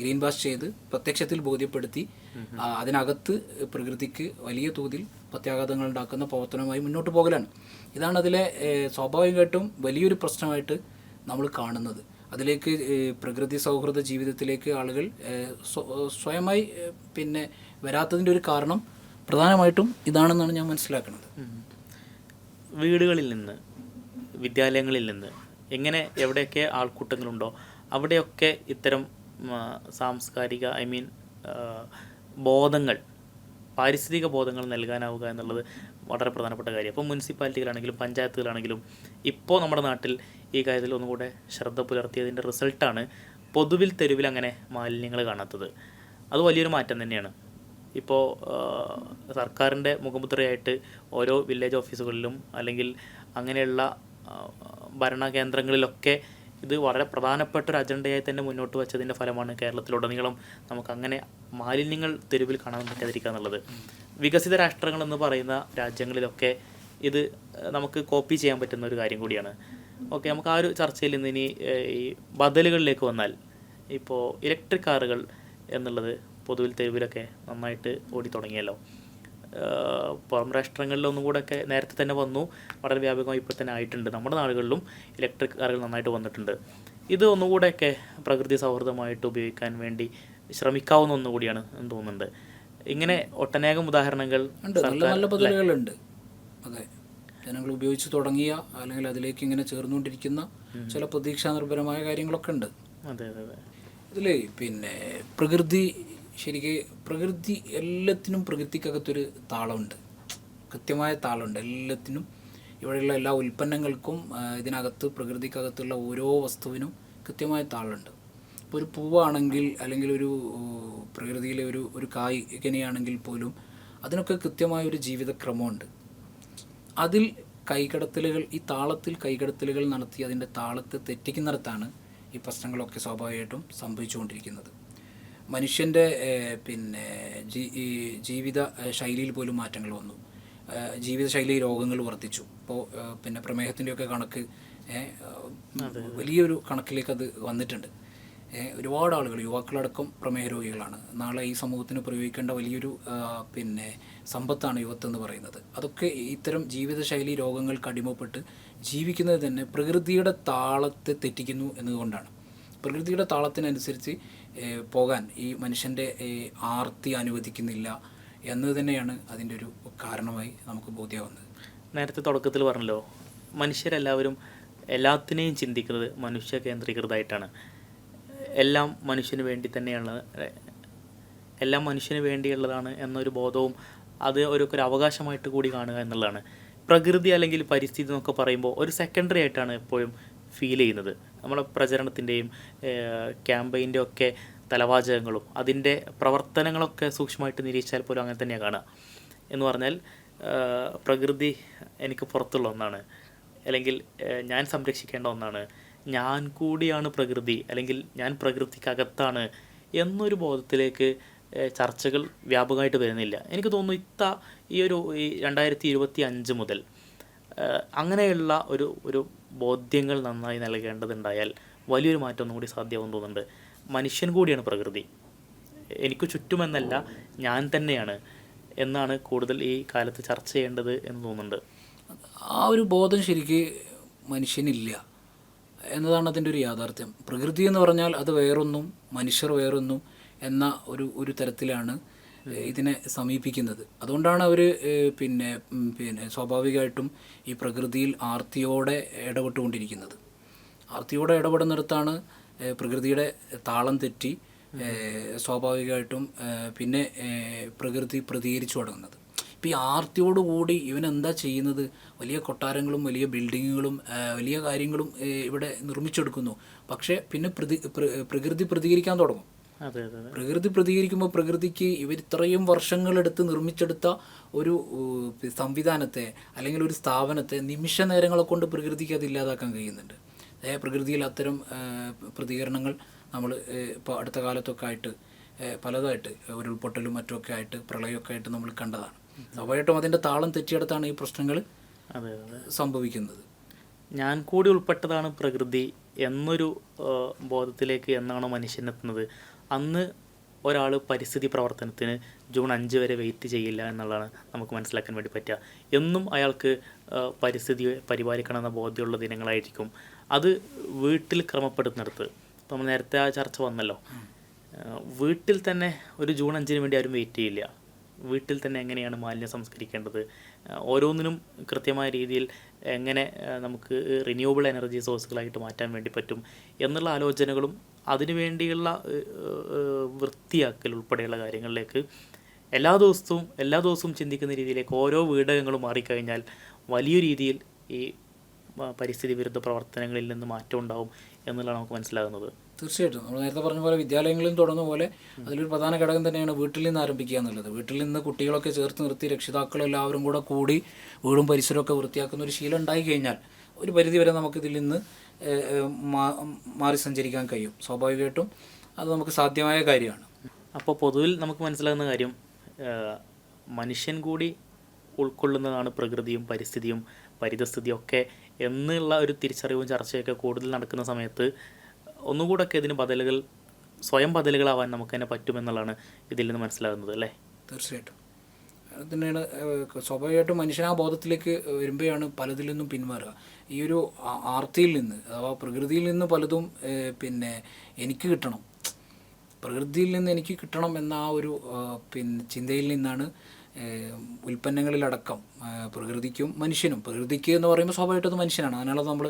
ഗ്രീൻ വാഷ് ചെയ്ത് പ്രത്യക്ഷത്തിൽ ബോധ്യപ്പെടുത്തി അതിനകത്ത് പ്രകൃതിക്ക് വലിയ തോതിൽ പ്രത്യാഘാതങ്ങൾ ഉണ്ടാക്കുന്ന പ്രവർത്തനവുമായി മുന്നോട്ട് പോകലാണ്. ഇതാണ് അതിലെ സ്വാഭാവികമായിട്ടും വലിയൊരു പ്രശ്നമായിട്ട് നമ്മൾ കാണുന്നത്. അതിലേക്ക് പ്രകൃതി സൗഹൃദ ജീവിതത്തിലേക്ക് ആളുകൾ സ്വയമായി പിന്നെ വരാത്തതിന്റെ ഒരു കാരണം പ്രധാനമായിട്ടും ഇതാണെന്നാണ് ഞാൻ മനസ്സിലാക്കുന്നത്. വീടുകളിൽ നിന്ന് വിദ്യാലയങ്ങളിൽ നിന്ന് എങ്ങനെ എവിടെയൊക്കെ ആൾക്കൂട്ടങ്ങളുണ്ടോ അവിടെയൊക്കെ ഇത്തരം സാംസ്കാരിക ഐ മീൻ ബോധങ്ങൾ പാരിസ്ഥിതിക ബോധങ്ങൾ നൽകാനാവുക എന്നുള്ളത് വളരെ പ്രധാനപ്പെട്ട കാര്യം. അപ്പോൾ മുനിസിപ്പാലിറ്റികളാണെങ്കിലും പഞ്ചായത്തുകളാണെങ്കിലും ഇപ്പോൾ നമ്മുടെ നാട്ടിൽ ഈ കാര്യത്തിൽ ഒന്നുകൂടെ ശ്രദ്ധ പുലർത്തിയതിന്റെ റിസൾട്ടാണ് പൊതുവിൽ തെരുവിൽ അങ്ങനെ മാലിന്യങ്ങൾ കാണാത്തത്. അത് വലിയൊരു മാറ്റം തന്നെയാണ്. ഇപ്പോൾ സർക്കാരിന്റെ മുഖമുദ്രയായിട്ട് ഓരോ വില്ലേജ് ഓഫീസുകളിലും അല്ലെങ്കിൽ അങ്ങനെയുള്ള ഭരണ കേന്ദ്രങ്ങളിലൊക്കെ ഇത് വളരെ പ്രധാനപ്പെട്ട ഒരു അജണ്ടയായി തന്നെ മുന്നോട്ട് വച്ചതിന്റെ ഫലമാണ് കേരളത്തിലുടനീളം നമുക്ക് അങ്ങനെ മാലിന്യങ്ങൾ തെരുവിൽ കാണാൻ പറ്റാതിരിക്കുക എന്നുള്ളത്. വികസിത രാഷ്ട്രങ്ങൾ എന്ന് പറയുന്ന രാജ്യങ്ങളിലൊക്കെ ഇത് നമുക്ക് കോപ്പി ചെയ്യാൻ പറ്റുന്ന ഒരു കാര്യം കൂടിയാണ്. ഓക്കെ നമുക്ക് ആ ഒരു ചർച്ചയിൽ നിന്ന് ഇനി ഈ ബദലുകളിലേക്ക് വന്നാൽ ഇപ്പോൾ ഇലക്ട്രിക് കാറുകൾ എന്നുള്ളത് പൊതുവിൽ തെരുവിലൊക്കെ നന്നായിട്ട് ഓടി തുടങ്ങിയല്ലോ. പുറം രാഷ്ട്രങ്ങളിൽ ഒന്നും കൂടെ ഒക്കെ നേരത്തെ തന്നെ വന്നു. വളരെ വ്യാപകമായി ഇപ്പോൾ തന്നെ ആയിട്ടുണ്ട്. നമ്മുടെ നാടുകളിലും ഇലക്ട്രിക് കാറുകൾ നന്നായിട്ട് വന്നിട്ടുണ്ട്. ഇത് ഒന്നുകൂടെയൊക്കെ പ്രകൃതി സൗഹൃദമായിട്ട് ഉപയോഗിക്കാൻ വേണ്ടി ശ്രമിക്കാവുന്ന ഒന്നുകൂടിയാണ് എന്ന് തോന്നുന്നുണ്ട്. ഇങ്ങനെ ഒട്ടനേകം ഉദാഹരണങ്ങൾ നല്ല ബദലുകളുണ്ട് അതെ. ജനങ്ങൾ ഉപയോഗിച്ച് തുടങ്ങിയ അല്ലെങ്കിൽ അതിലേക്ക് ഇങ്ങനെ ചേർന്നുകൊണ്ടിരിക്കുന്ന ചില പ്രതീക്ഷാ നിർഭരമായ കാര്യങ്ങളൊക്കെ ഉണ്ട്. അതെ അതെ അതെ. ഇതിലേ പിന്നെ പ്രകൃതി ശരിക്ക് പ്രകൃതി എല്ലാത്തിനും പ്രകൃതിക്കകത്തൊരു താളമുണ്ട്. കൃത്യമായ താളമുണ്ട്. എല്ലാത്തിനും ഇവിടെയുള്ള എല്ലാ ഉൽപ്പന്നങ്ങൾക്കും ഇതിനകത്ത് പ്രകൃതിക്കകത്തുള്ള ഓരോ വസ്തുവിനും കൃത്യമായ താളമുണ്ട്. ഇപ്പോൾ ഒരു പൂവാണെങ്കിൽ അല്ലെങ്കിൽ ഒരു പ്രകൃതിയിലെ ഒരു ഒരു കായ്കനിയാണെങ്കിൽ പോലും അതിനൊക്കെ കൃത്യമായ ഒരു ജീവിതക്രമമുണ്ട്. അതിൽ കൈകടത്തലുകൾ ഈ താളത്തിൽ കൈകടത്തലുകൾ നടത്തി അതിന്റെ താളത്തെ തെറ്റിക്കുന്നിടത്താണ് ഈ പ്രശ്നങ്ങളൊക്കെ സ്വാഭാവികമായിട്ടും സംഭവിച്ചുകൊണ്ടിരിക്കുന്നത്. മനുഷ്യന്റെ പിന്നെ ഈ ജീവിത ശൈലിയിൽ പോലും മാറ്റങ്ങൾ വന്നു. ജീവിത ജീവിതശൈലി രോഗങ്ങൾ വർദ്ധിച്ചു. ഇപ്പോൾ പിന്നെ പ്രമേഹത്തിന്റെയൊക്കെ കണക്ക് വലിയൊരു കണക്കിലേക്ക് അത് വന്നിട്ടുണ്ട്. ഒരുപാട് ആളുകൾ യുവാക്കളടക്കം പ്രമേഹ രോഗികളാണ്. നാളെ ഈ സമൂഹത്തിന് പ്രയോഗിക്കേണ്ട വലിയൊരു പിന്നെ സമ്പത്താണ് യുവത്വം എന്ന് പറയുന്നത്. അതൊക്കെ ഇത്തരം ജീവിതശൈലി രോഗങ്ങൾക്ക് അടിമപ്പെട്ട് ജീവിക്കുന്നത് തന്നെ പ്രകൃതിയുടെ താളത്തെ തെറ്റിക്കുന്നു എന്നതുകൊണ്ടാണ്. പ്രകൃതിയുടെ താളത്തിനനുസരിച്ച് പോകാൻ ഈ മനുഷ്യന്റെ ആർത്തി അനുവദിക്കുന്നില്ല എന്നത് തന്നെയാണ് അതിന്റെ ഒരു കാരണമായി നമുക്ക് ബോധ്യമാവുന്നത് നേരത്തെ തുടക്കത്തിൽ പറഞ്ഞല്ലോ മനുഷ്യരെല്ലാവരും എല്ലാത്തിനെയും ചിന്തിക്കുന്നത് മനുഷ്യ കേന്ദ്രീകൃതമായിട്ടാണ്. എല്ലാം മനുഷ്യന് വേണ്ടി തന്നെയാണ് എല്ലാം മനുഷ്യന് വേണ്ടിയുള്ളതാണ് എന്നൊരു ബോധവും അത് ഒരു ഒരു അവകാശമായിട്ട് കൂടി കാണുക എന്നുള്ളതാണ്. പ്രകൃതി അല്ലെങ്കിൽ പരിസ്ഥിതി എന്നൊക്കെ പറയുമ്പോൾ ഒരു സെക്കൻഡറി ആയിട്ടാണ് എപ്പോഴും ഫീൽ ചെയ്യുന്നത്. നമ്മളെ പ്രചരണത്തിന്റെയും ക്യാമ്പയിന്റെ ഒക്കെ തലവാചകങ്ങളും അതിന്റെ പ്രവർത്തനങ്ങളൊക്കെ സൂക്ഷ്മമായിട്ട് നിരീക്ഷിച്ചാൽ പോലും അങ്ങനെ തന്നെയാണ് കാണുക. എന്ന് പറഞ്ഞാൽ പ്രകൃതി എനിക്ക് പുറത്തുള്ള ഒന്നാണ്. അല്ലെങ്കിൽ ഞാൻ സംരക്ഷിക്കേണ്ട ഒന്നാണ്. ഞാൻ കൂടിയാണ് പ്രകൃതി അല്ലെങ്കിൽ ഞാൻ പ്രകൃതിക്കകത്താണ് എന്നൊരു ബോധത്തിലേക്ക് ചർച്ചകൾ വ്യാപകമായിട്ട് വരുന്നില്ല. എനിക്ക് തോന്നുന്നു ഇത്ത ഈ ഒരു ഈ രണ്ടായിരത്തി ഇരുപത്തി അഞ്ച് മുതൽ അങ്ങനെയുള്ള ഒരു ഒരു ബോധ്യങ്ങൾ നന്നായി നൽകേണ്ടതുണ്ടായാൽ വലിയൊരു മാറ്റം കൂടി സാധ്യമാവും തോന്നുന്നുണ്ട്. മനുഷ്യൻ കൂടിയാണ് പ്രകൃതി. എനിക്ക് ചുറ്റുമെന്നല്ല ഞാൻ തന്നെയാണ് എന്നാണ് കൂടുതൽ ഈ കാലത്ത് ചർച്ച ചെയ്യേണ്ടത് എന്ന് തോന്നുന്നുണ്ട്. ആ ഒരു ബോധം ശരിക്ക് മനുഷ്യനില്ല എന്നതാണ് അതിന്റെ ഒരു യാഥാർത്ഥ്യം. പ്രകൃതി എന്ന് പറഞ്ഞാൽ അത് വേറൊന്നും മനുഷ്യർ വേറൊന്നും എന്ന ഒരു ഒരു തരത്തിലാണ് ഇതിനെ സമീപിക്കുന്നത്. അതുകൊണ്ടാണ് അവർ പിന്നെ പിന്നെ സ്വാഭാവികമായിട്ടും ഈ പ്രകൃതിയിൽ ആർത്തിയോടെ ഇടപെട്ടുകൊണ്ടിരിക്കുന്നത്. ആർത്തിയോടെ ഇടപെടുന്നിടത്താണ് പ്രകൃതിയുടെ താളം തെറ്റി സ്വാഭാവികമായിട്ടും പിന്നെ പ്രകൃതി പ്രതികരിച്ചു തുടങ്ങുന്നത്. ഇപ്പം ഈ ആർത്തിയോടുകൂടി ഇവൻ എന്താ ചെയ്യുന്നത്? വലിയ കൊട്ടാരങ്ങളും വലിയ ബിൽഡിങ്ങുകളും വലിയ കാര്യങ്ങളും ഇവിടെ നിർമ്മിച്ചെടുക്കുന്നു. പക്ഷേ പിന്നെ പ്രതി പ്രകൃതി പ്രതികരിക്കാൻ തുടങ്ങും. പ്രകൃതി പ്രതികരിക്കുമ്പോൾ പ്രകൃതിക്ക് ഇവർ ഇത്രയും വർഷങ്ങളെടുത്ത് നിർമ്മിച്ചെടുത്ത ഒരു സംവിധാനത്തെ അല്ലെങ്കിൽ ഒരു സ്ഥാപനത്തെ നിമിഷ നേരങ്ങളെ കൊണ്ട് പ്രകൃതിക്ക് അത് ഇല്ലാതാക്കാൻ കഴിയുന്നുണ്ട്. അതായത് പ്രകൃതിയിൽ അത്തരം പ്രതികരണങ്ങൾ നമ്മൾ ഇപ്പോൾ അടുത്ത കാലത്തൊക്കെ ആയിട്ട് പലതായിട്ട് ഉരുൾപൊട്ടലും മറ്റുമൊക്കെ ആയിട്ട് പ്രളയമൊക്കെ ആയിട്ട് നമ്മൾ കണ്ടതാണ്. സ്വാഭാവികമായിട്ടും അതിന്റെ താളം തെറ്റിയെടുത്താണ് ഈ പ്രശ്നങ്ങൾ സംഭവിക്കുന്നത്. ഞാൻ കൂടി ഉൾപ്പെട്ടതാണ് പ്രകൃതി എന്നൊരു ബോധത്തിലേക്ക് എന്നാണോ മനുഷ്യനെത്തുന്നത് അന്ന് ഒരാൾ പരിസ്ഥിതി പ്രവർത്തനത്തിന് ജൂൺ അഞ്ച് വരെ വെയിറ്റ് ചെയ്യില്ല എന്നുള്ളതാണ് നമുക്ക് മനസ്സിലാക്കാൻ വേണ്ടി പറ്റുക. എന്നും അയാൾക്ക് പരിസ്ഥിതി പരിസ്ഥിതിയെ പരിപാലിക്കണം എന്ന ബോധ്യമുള്ള ദിനങ്ങളായിരിക്കും. അത് വീട്ടിൽ ക്രമപ്പെടുത്തുന്നിടത്ത് ഇപ്പം നമ്മൾ നേരത്തെ ആ ചർച്ച വന്നല്ലോ. വീട്ടിൽ തന്നെ ഒരു ജൂൺ അഞ്ചിന് വേണ്ടി ആരും വെയിറ്റ് ചെയ്യില്ല. വീട്ടിൽ തന്നെ എങ്ങനെയാണ് മാലിന്യം സംസ്കരിക്കേണ്ടത്? ഓരോന്നിനും കൃത്യമായ രീതിയിൽ എങ്ങനെ നമുക്ക് റിന്യൂവബിൾ എനർജി സോഴ്സുകളായിട്ട് മാറ്റാൻ വേണ്ടി പറ്റും എന്നുള്ള ആലോചനകളും അതിനുവേണ്ടിയുള്ള വൃത്തിയാക്കൽ ഉൾപ്പെടെയുള്ള കാര്യങ്ങളിലേക്ക് എല്ലാ ദിവസവും എല്ലാ ദിവസവും ചിന്തിക്കുന്ന രീതിയിലേക്ക് ഓരോ വീടകങ്ങളും മാറിക്കഴിഞ്ഞാൽ വലിയ രീതിയിൽ ഈ പരിസ്ഥിതി വിരുദ്ധ പ്രവർത്തനങ്ങളിൽ നിന്ന് മാറ്റം ഉണ്ടാവും എന്നുള്ളതാണ് നമുക്ക് മനസ്സിലാകുന്നത്. തീർച്ചയായിട്ടും. നമ്മൾ നേരത്തെ പറഞ്ഞ പോലെ വിദ്യാലയങ്ങളിൽ തുടങ്ങുന്ന പോലെ അതിലൊരു പ്രധാന ഘടകം തന്നെയാണ് വീട്ടിൽ നിന്ന് ആരംഭിക്കുക എന്നുള്ളത്. വീട്ടിൽ നിന്ന് കുട്ടികളൊക്കെ ചേർത്ത് നിർത്തി രക്ഷിതാക്കൾ എല്ലാവരും കൂടെ കൂടി വീടും പരിസരമൊക്കെ വൃത്തിയാക്കുന്ന ഒരു ശീലം ഉണ്ടായി കഴിഞ്ഞാൽ ഒരു പരിധി വരെ നമുക്കിതിൽ നിന്ന് മാറി സഞ്ചരിക്കാൻ കഴിയും. സ്വാഭാവികമായിട്ടും അത് നമുക്ക് സാധ്യമായ കാര്യമാണ്. അപ്പോൾ പൊതുവിൽ നമുക്ക് മനസ്സിലാകുന്ന കാര്യം മനുഷ്യൻ കൂടി ഉൾക്കൊള്ളുന്നതാണ് പ്രകൃതിയും പരിസ്ഥിതിയും പരിതസ്ഥിതിയും ഒക്കെ എന്നുള്ള ഒരു തിരിച്ചറിവും ചർച്ചയൊക്കെ കൂടുതൽ നടക്കുന്ന സമയത്ത് ഒന്നുകൂടൊക്കെ ഇതിന് ബദലുകൾ സ്വയം ബദലുകളാവാൻ നമുക്ക് തന്നെ പറ്റുമെന്നുള്ളതാണ് ഇതിൽ നിന്ന് മനസ്സിലാകുന്നത് അല്ലേ? തീർച്ചയായിട്ടും. തന്നെയാണ് സ്വാഭാവികമായിട്ടും മനുഷ്യൻ ആ ബോധത്തിലേക്ക് വരുമ്പോഴാണ് പലതിൽ നിന്നും പിന്മാറുക. ഈ ഒരു ആർത്തിയിൽ നിന്ന് അഥവാ പ്രകൃതിയിൽ നിന്ന് പലതും പിന്നെ എനിക്ക് കിട്ടണം. പ്രകൃതിയിൽ നിന്ന് എനിക്ക് കിട്ടണം എന്ന ആ ഒരു പിന്നെ ചിന്തയിൽ നിന്നാണ് ഉൽപ്പന്നങ്ങളിലടക്കം പ്രകൃതിക്കും മനുഷ്യനും. പ്രകൃതിക്ക് എന്ന് പറയുമ്പോൾ സ്വാഭാവികമായിട്ടും അത് മനുഷ്യനാണ്. അതിനാണ് നമ്മൾ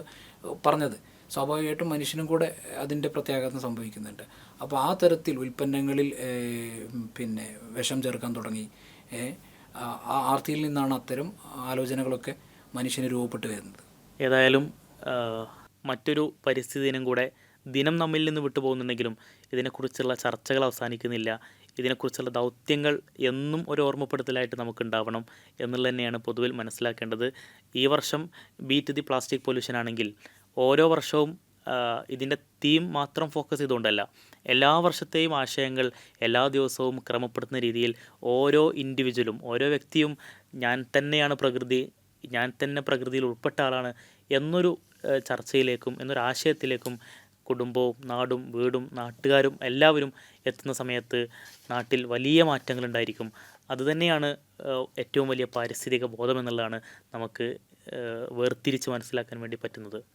പറഞ്ഞത്. സ്വാഭാവികമായിട്ടും മനുഷ്യനും കൂടെ അതിന്റെ പ്രത്യാഘാതം സംഭവിക്കുന്നുണ്ട്. അപ്പോൾ ആ തരത്തിൽ ഉൽപ്പന്നങ്ങളിൽ പിന്നെ വിഷം ചേർക്കാൻ തുടങ്ങി ആർത്തിയിൽ നിന്നാണ് അത്തരം ആലോചനകളൊക്കെ മനുഷ്യന് രൂപപ്പെട്ട് വരുന്നത്. ഏതായാലും മറ്റൊരു പരിസ്ഥിതി ദിനം കൂടെ ദിനം നമ്മിൽ നിന്ന് വിട്ടുപോകുന്നുണ്ടെങ്കിലും ഇതിനെക്കുറിച്ചുള്ള ചർച്ചകൾ അവസാനിക്കുന്നില്ല. ഇതിനെക്കുറിച്ചുള്ള ദൗത്യങ്ങൾ എന്നും ഒരു ഓർമ്മപ്പെടുത്തലായിട്ട് നമുക്കുണ്ടാവണം എന്നുള്ളത് തന്നെയാണ് പൊതുവിൽ മനസ്സിലാക്കേണ്ടത്. ഈ വർഷം ബീറ്റ് ദി പ്ലാസ്റ്റിക് പൊല്യൂഷൻ ആണെങ്കിൽ ഓരോ വർഷവും ഇതിന്റെ തീം മാത്രം ഫോക്കസ് ചെയ്തുകൊണ്ടല്ല എല്ലാ വർഷത്തെയും ആശയങ്ങൾ എല്ലാ ദിവസവും ക്രമപ്പെടുത്തുന്ന രീതിയിൽ ഓരോ ഇൻഡിവിജ്വലും ഓരോ വ്യക്തിയും ഞാൻ തന്നെയാണ് പ്രകൃതി ഞാൻ തന്നെ പ്രകൃതിയിൽ ഉൾപ്പെട്ട ആളാണ് എന്നൊരു ചർച്ചയിലേക്കും എന്നൊരു ആശയത്തിലേക്കും കുടുംബവും നാടും വീടും നാട്ടുകാരും എല്ലാവരും എത്തുന്ന സമയത്ത് നാട്ടിൽ വലിയ മാറ്റങ്ങളുണ്ടായിരിക്കും അതുതന്നെയാണ് ഏറ്റവും വലിയ പാരിസ്ഥിതിക ബോധം എന്നുള്ളതാണ് നമുക്ക് വേർതിരിച്ച് മനസ്സിലാക്കാൻ വേണ്ടി പറ്റുന്നത്.